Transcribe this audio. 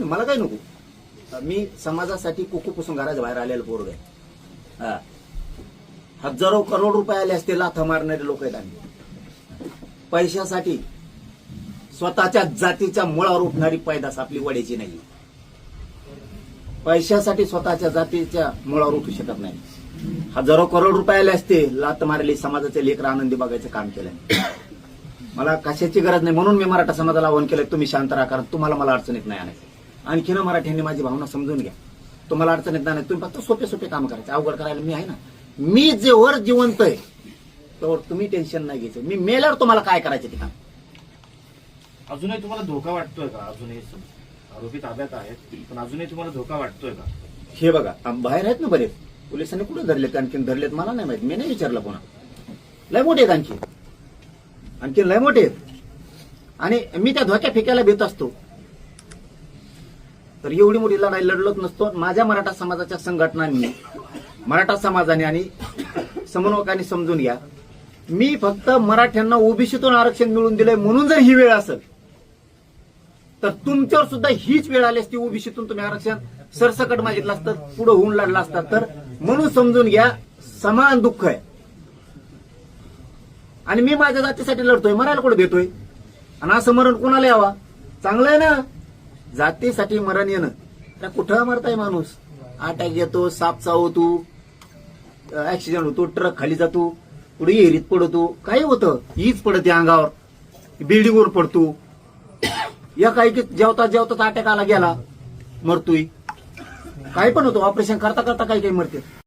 नाही मला काय नको. मी समाजासाठी कुकू पुसून घराच्या बाहेर आलेलं पोरग आहे. हा हजारो करोड रुपये आले असते लाथा मारणारे लोक आहेत आम्ही. पैशासाठी स्वतःच्या जातीच्या मुळावर उठणारी पैदास आपली वड्याची नाही. पैशासाठी स्वतःच्या जातीच्या मुळावर उठू शकत नाही. हजारो करोड रुपये आले असते लात मारली समाजाचे लेकर आनंदी बघायचं काम केलं मला कशाची गरज नाही म्हणून मी मराठा समाजाला आवाहन केलं तुम्ही शांत राहा कारण तुम्हाला मला अडचणीत नाही आणायचं. आणखीन मराठ्यांनी माझी भावना समजून घ्या. तुम्हाला अडचणीत नाही तुम्ही फक्त सोपे सोपे काम करायचे. अवघड करायला मी आहे ना. मी जे वर जिवंत आहे त्यावर तुम्ही टेन्शन नाही घ्यायचं. मी मेल्यावर तुम्हाला काय करायचं ते काम अजूनही तुम्हाला धोका वाटतोय का? अजूनही आरोपी ताब्यात आहेत पण अजूनही तुम्हाला धोका वाटतोय का? हे बघा आम- बाहेर आहेत ना बरेच पोलिसांनी कुठे धरलेत? आणखीन धरलेत मला नाही माहीत. मी नाही विचारलं पुन्हा लय मोठे आहेत आणखी. आणखी लय मोठे आहेत. आणि मी त्या धोक्या फेकायला भेट असतो. तर एवढी मोठी लढाई लढलोच नसतो. माझ्या मराठा समाजाच्या संघटनांनी मराठा समाजाने आणि समन्वयकांनी समजून घ्या. मी फक्त मराठ्यांना ओबीसीतून आरक्षण मिळून दिलंय म्हणून जर ही वेळ असेल तर तुमच्यावर सुद्धा हीच वेळ आली असती ओबीसीतून तुम्ही आरक्षण सरसकट मागितलं असतं पुढे होऊन लढला असतात तर म्हणून समजून घ्या समान दुःख आहे. आणि मी माझ्या जातीसाठी लढतोय मरायला कुठे देतोय आणि असं मरण कोणाला यावा? चांगलं आहे ना? जातीसाठी मरण येणं. तर कुठं मरताय माणूस? अटॅक येतो साप चावतो ऍक्सिडेंट होतो ट्रक खाली जातो पुढे एरीत पडतो. काही होतं. हीच पडते अंगावर. बिल्डिंगवर पडतो. या काही की जेवता जेवताच अटॅक आला गेला. मरतोय. काही पण होतो. ऑपरेशन करता करता काही काही मरते.